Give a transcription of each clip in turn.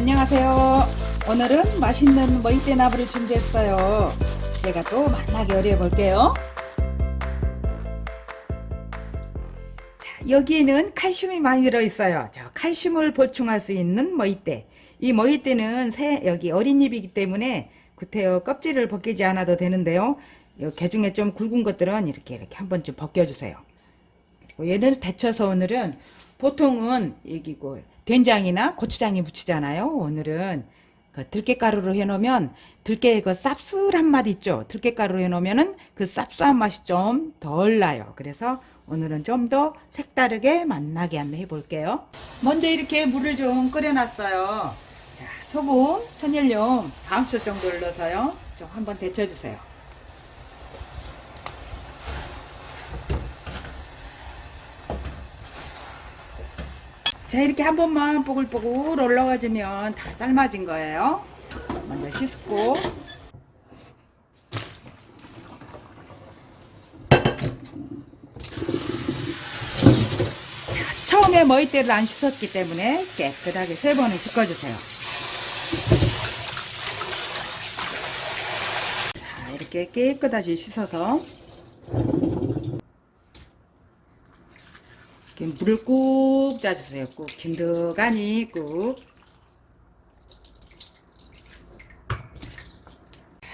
안녕하세요. 오늘은 맛있는 머이대 나물을 준비했어요. 제가 또 맛나게 요리해 볼게요. 자, 여기에는 칼슘이 많이 들어있어요. 저 칼슘을 보충할 수 있는 머이대. 이 머이대는 새 여기 어린 잎이기 때문에 구태여 껍질을 벗기지 않아도 되는데요. 요 개중에 좀 굵은 것들은 이렇게 이렇게 한 번쯤 벗겨주세요. 그리고 얘를 데쳐서 오늘은 보통은 이기고 된장이나 고추장에 묻히잖아요. 오늘은 그 들깨가루로 해놓으면 들깨 그 쌉쓸한 맛 있죠. 들깨가루로 해놓으면은 그 쌉싸한 맛이 좀 덜 나요. 그래서 오늘은 좀 더 색다르게 맛나게 안내해 볼게요. 먼저 이렇게 물을 좀 끓여놨어요. 자, 소금, 천연염 반술 정도를 넣어서요. 좀 한번 데쳐주세요. 자 이렇게 한 번만 뽀글뽀글 올라가주면 다 삶아진 거예요. 먼저 씻고. 자, 처음에 머리대를 안 씻었기 때문에 깨끗하게 세 번을 씻어주세요. 자 이렇게 깨끗하게 씻어서 이렇게 물을 꾹 짜주세요. 꾹 진득하니 꾹.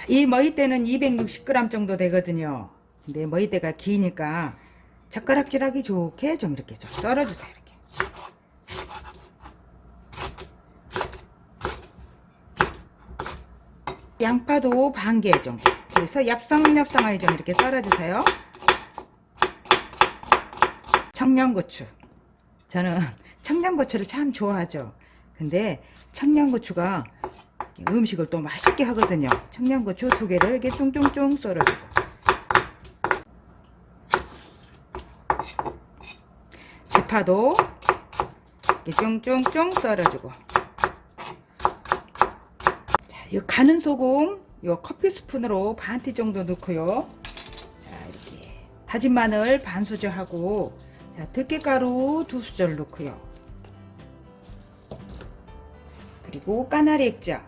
이 머리대는 260g 정도 되거든요. 근데 머리대가 기니까 젓가락질하기 좋게 좀 이렇게 좀 썰어주세요. 이렇게. 양파도 반 개 정도. 그래서 얍성얍성하게 좀 이렇게 썰어주세요. 청양고추. 저는 청양고추를 참 좋아하죠. 근데 청양고추가 음식을 또 맛있게 하거든요. 청양고추 두 개를 이렇게 쫑쫑쫑 썰어주고. 대파도 이렇게 쫑쫑쫑 썰어주고. 자, 이 가는 소금 요 커피 스푼으로 반 티 정도 넣고요. 자, 이렇게 다진 마늘 반 수저하고 자, 들깨가루 두 수저를 넣고요. 그리고 까나리 액젓.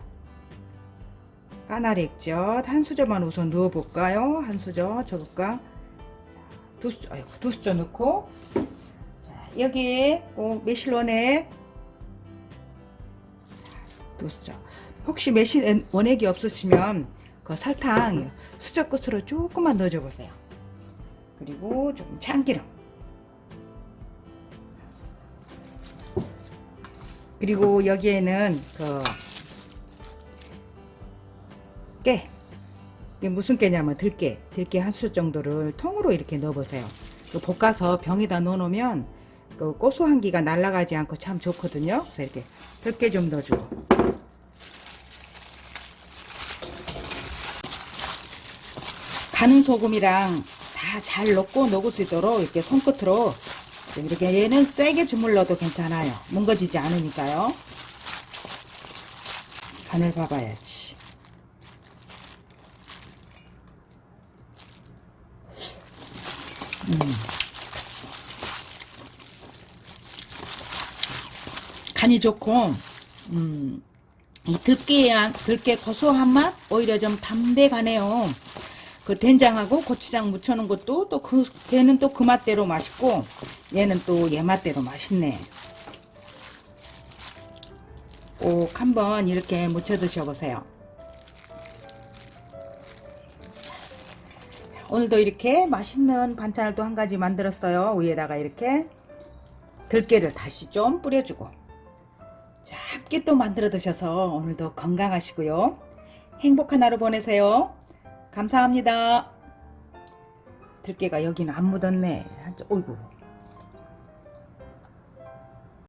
까나리 액젓 한 수저만 우선 넣어 볼까요? 한 수저 적을까? 두 수저, 아이고, 두 수저 넣고 자, 여기에 꼭 매실원액 두 수저. 혹시 매실 원액이 없으시면 그 설탕 수저 끝으로 조금만 넣어줘 보세요. 그리고 좀 참기름. 그리고 여기에는 그 깨. 이게 무슨 깨냐면 들깨. 들깨 한수 정도를 통으로 이렇게 넣어보세요. 그 볶아서 병에다 넣어놓으면 그 고소한 기가 날아가지 않고 참 좋거든요. 그래서 이렇게 들깨 좀 넣어주고. 가는 소금이랑 다 잘 넣고 녹을 수 있도록 이렇게 손끝으로 이렇게 얘는 세게 주물러도 괜찮아요. 뭉거지지 않으니까요. 간을 봐봐야지. 음. 간이 좋고, 음, 이 들깨, 들깨 고소한 맛 오히려 좀 담백하네요. 그 된장하고 고추장 묻혀놓은 것도 또 그, 걔는 또 그 맛대로 맛있고, 얘는 또 얘 맛대로 맛있네. 꼭 한번 이렇게 무쳐 드셔보세요. 자, 오늘도 이렇게 맛있는 반찬을 또 한 가지 만들었어요. 위에다가 이렇게 들깨를 다시 좀 뿌려주고. 자, 함께 또 만들어 드셔서 오늘도 건강하시고요. 행복한 하루 보내세요. 감사합니다. 들깨가 여기는 안 묻었네. 어이구.